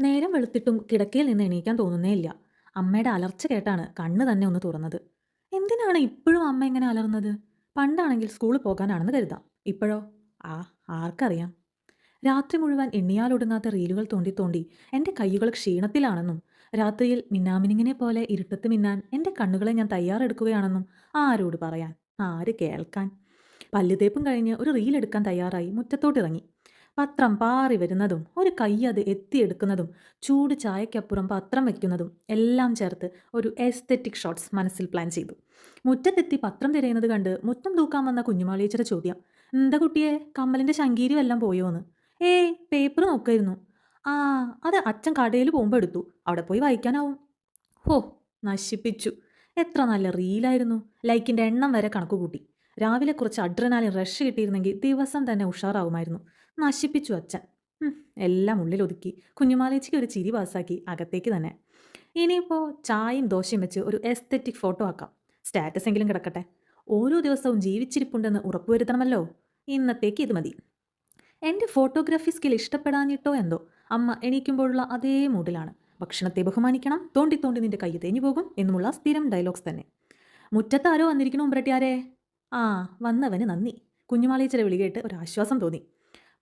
നേരം വെളുത്തിട്ടും കിടക്കയിൽ നിന്ന് എണീക്കാൻ തോന്നുന്നേ ഇല്ല. അമ്മയുടെ അലർച്ച കേട്ടാണ് കണ്ണ് തന്നെ ഒന്ന് തുറന്നത്. എന്തിനാണ് ഇപ്പോഴും അമ്മ ഇങ്ങനെ അലർന്നത് പണ്ടാണെങ്കിൽ സ്കൂളിൽ പോകാനാണെന്ന് കരുതാം. ഇപ്പോഴോ? ആ ആർക്കറിയാം. രാത്രി മുഴുവൻ എണ്ണിയാലൊടുങ്ങാത്ത റീലുകൾ തോണ്ടി തോണ്ടി എന്റെ കൈകൾ ക്ഷീണത്തിലാണെന്നും രാത്രിയിൽ മിന്നാമിനിങ്ങിനെ പോലെ ഇരുട്ടത്ത് മിന്നാൻ എന്റെ കണ്ണുകളെ ഞാൻ തയ്യാറെടുക്കുകയാണെന്നും ആരോട് പറയാൻ? ആര് കേൾക്കാൻ? പല്ലുതേപ്പും കഴിഞ്ഞ് ഒരു റീലെടുക്കാൻ തയ്യാറായി. മുറ്റത്തോട്ടിറങ്ങി. പത്രം പാറി വരുന്നതും ഒരു കൈ അത് എത്തിയെടുക്കുന്നതും ചൂട് ചായക്കപ്പുറം പത്രം വയ്ക്കുന്നതും എല്ലാം ചേർത്ത് ഒരു എസ്തെറ്റിക് ഷോട്ട്സ് മനസ്സിൽ പ്ലാൻ ചെയ്തു. മുറ്റത്തെത്തി പത്രം തിരയുന്നത് കണ്ട് മുറ്റം തൂക്കാൻ വന്ന കുഞ്ഞുമാളിയച്ചയുടെ ചോദ്യം എന്താ കുട്ടിയെ? കമ്മലിന്റെ ശങ്കീരി വല്ലം പോയോന്ന് ഏയ് പേപ്പർ നോക്കായിരുന്നു. ആ അത് അച്ഛൻ കടയിൽ പോകുമ്പോൾ എടുത്തു. അവിടെ പോയി വായിക്കാനാവും. ഹോ നശിപ്പിച്ചു. എത്ര നല്ല റീലായിരുന്നു ലൈക്കിന്റെ എണ്ണം വരെ കണക്ക് കൂട്ടി. രാവിലെ കുറച്ച് അഡ്രനാലിൻ റഷ് കിട്ടിയിരുന്നെങ്കിൽ ദിവസം തന്നെ ഉഷാറാവുമായിരുന്നു. നശിപ്പിച്ചു അച്ഛൻ. എല്ലാം ഉള്ളിലൊതുക്കി. കുഞ്ഞുമാലേച്ചിക്ക് ഒരു ചിരി പാസ്സാക്കി അകത്തേക്ക് തന്നെ. ഇനിയിപ്പോൾ ചായയും ദോശയും വെച്ച് ഒരു എസ്തെറ്റിക് ഫോട്ടോ ആക്കാം. സ്റ്റാറ്റസ് എങ്കിലും കിടക്കട്ടെ. ഓരോ ദിവസവും ജീവിച്ചിരിപ്പുണ്ടെന്ന് ഉറപ്പുവരുത്തണമല്ലോ. ഇന്നത്തേക്ക് ഇത് മതി. എന്റെ ഫോട്ടോഗ്രാഫി സ്കിൽ ഇഷ്ടപ്പെടാഞ്ഞിട്ടോ എന്തോ? അമ്മ എണീക്കുമ്പോഴുള്ള അതേ മൂഡിലാണ്. ഭക്ഷണത്തെ ബഹുമാനിക്കണം. തോണ്ടി തോണ്ടി നിന്റെ കൈ തേഞ്ഞു പോകും എന്നുമുള്ള സ്ഥിരം ഡയലോഗ്സ് തന്നെ. മുറ്റത്താരോ വന്നിരിക്കണു ഉമ്പ്രട്ടിയാരേ? ആ വന്നവന് നന്ദി. കുഞ്ഞുമാളീച്ചരെ വിളി കേട്ട് ഒരു ആശ്വാസം തോന്നി.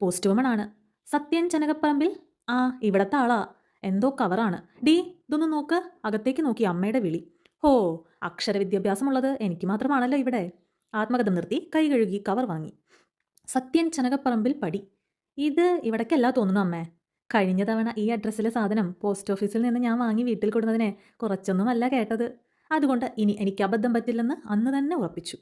പോസ്റ്റ് ആണ് സത്യൻ ചനകപ്പറമ്പിൽ? ആ ഇവിടത്തെ ആളാ. എന്തോ കവറാണ്. ഡി ഇതൊന്ന് നോക്ക്. അകത്തേക്ക് നോക്കി അമ്മയുടെ വിളി. ഹോ അക്ഷര വിദ്യാഭ്യാസമുള്ളത് എനിക്ക് മാത്രമാണല്ലോ ഇവിടെ. ആത്മകഥം നിർത്തി കൈ കഴുകി കവർ വാങ്ങി. സത്യൻ ചനകപ്പറമ്പിൽ പടി. ഇത് ഇവിടേക്കല്ല തോന്നുന്നു അമ്മേ. കഴിഞ്ഞ തവണ ഈ അഡ്രസ്സിലെ സാധനം പോസ്റ്റ് ഓഫീസിൽ നിന്ന് ഞാൻ വാങ്ങി വീട്ടിൽ കൊടുന്നതിനെ കുറച്ചൊന്നുമല്ല കേട്ടത്. അതുകൊണ്ട് ഇനി എനിക്ക് അബദ്ധം പറ്റില്ലെന്ന് അന്ന് തന്നെ ഉറപ്പിച്ചു.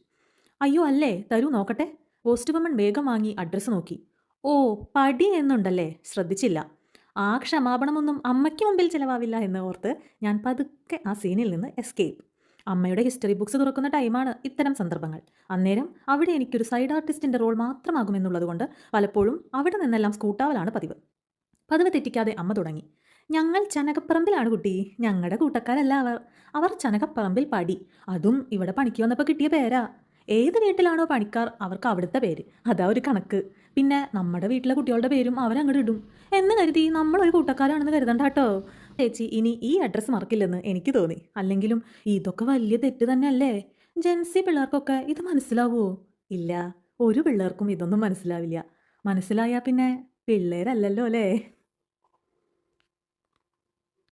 അയ്യോ അല്ലേ? തരൂ നോക്കട്ടെ. പോസ്റ്റ് വുമൺ വേഗം വാങ്ങി അഡ്രസ്സ് നോക്കി. ഓ പടി എന്നുണ്ടല്ലേ? ശ്രദ്ധിച്ചില്ല. ആ ക്ഷമാപണമൊന്നും അമ്മയ്ക്ക് മുമ്പിൽ ചിലവാവില്ല എന്ന് ഓർത്ത് ഞാൻ പതുക്കെ ആ സീനിൽ നിന്ന് എസ്കേപ്പ് അമ്മയുടെ ഹിസ്റ്ററി ബുക്സ് തുറക്കുന്ന ടൈമാണ് ഇത്തരം സന്ദർഭങ്ങൾ. അന്നേരം അവിടെ എനിക്കൊരു സൈഡ് ആർട്ടിസ്റ്റിന്റെ റോൾ മാത്രമാകുമെന്നുള്ളതുകൊണ്ട് പലപ്പോഴും അവിടെ നിന്നെല്ലാം സ്കൂട്ടാവലാണ് പതിവ്. പതിവ് തെറ്റിക്കാതെ അമ്മ തുടങ്ങി. ഞങ്ങൾ ചനകപ്പറമ്പിലാണ് കുട്ടി. ഞങ്ങളുടെ കൂട്ടക്കാരല്ല അവർ. അവർ ചനകപ്പറമ്പിൽ പടി. അതും ഇവിടെ പണിക്ക് വന്നപ്പോൾ കിട്ടിയ പേരാ. ഏത് വീട്ടിലാണോ പണിക്കാർ അവർക്ക് അവിടുത്തെ പേര്. അതാ ഒരു കണക്ക്. പിന്നെ നമ്മുടെ വീട്ടിലെ കുട്ടികളുടെ പേരും അവരങ്ങോട്ട് ഇടും. എന്ന് കരുതി നമ്മളൊരു കൂട്ടക്കാരാണെന്ന് കരുതണ്ട കേട്ടോ. ചേച്ചി ഇനി ഈ അഡ്രസ്സ് മറക്കില്ലെന്ന് എനിക്ക് തോന്നി. അല്ലെങ്കിലും ഇതൊക്കെ വലിയ തെറ്റ് തന്നെയല്ലേ? ജെൻസി പിള്ളേർക്കൊക്കെ ഇത് മനസ്സിലാവുമോ ഇല്ല. ഒരു പിള്ളേർക്കും ഇതൊന്നും മനസ്സിലാവില്ല. മനസ്സിലായാൽ പിന്നെ പിള്ളേരല്ലല്ലോ അല്ലേ?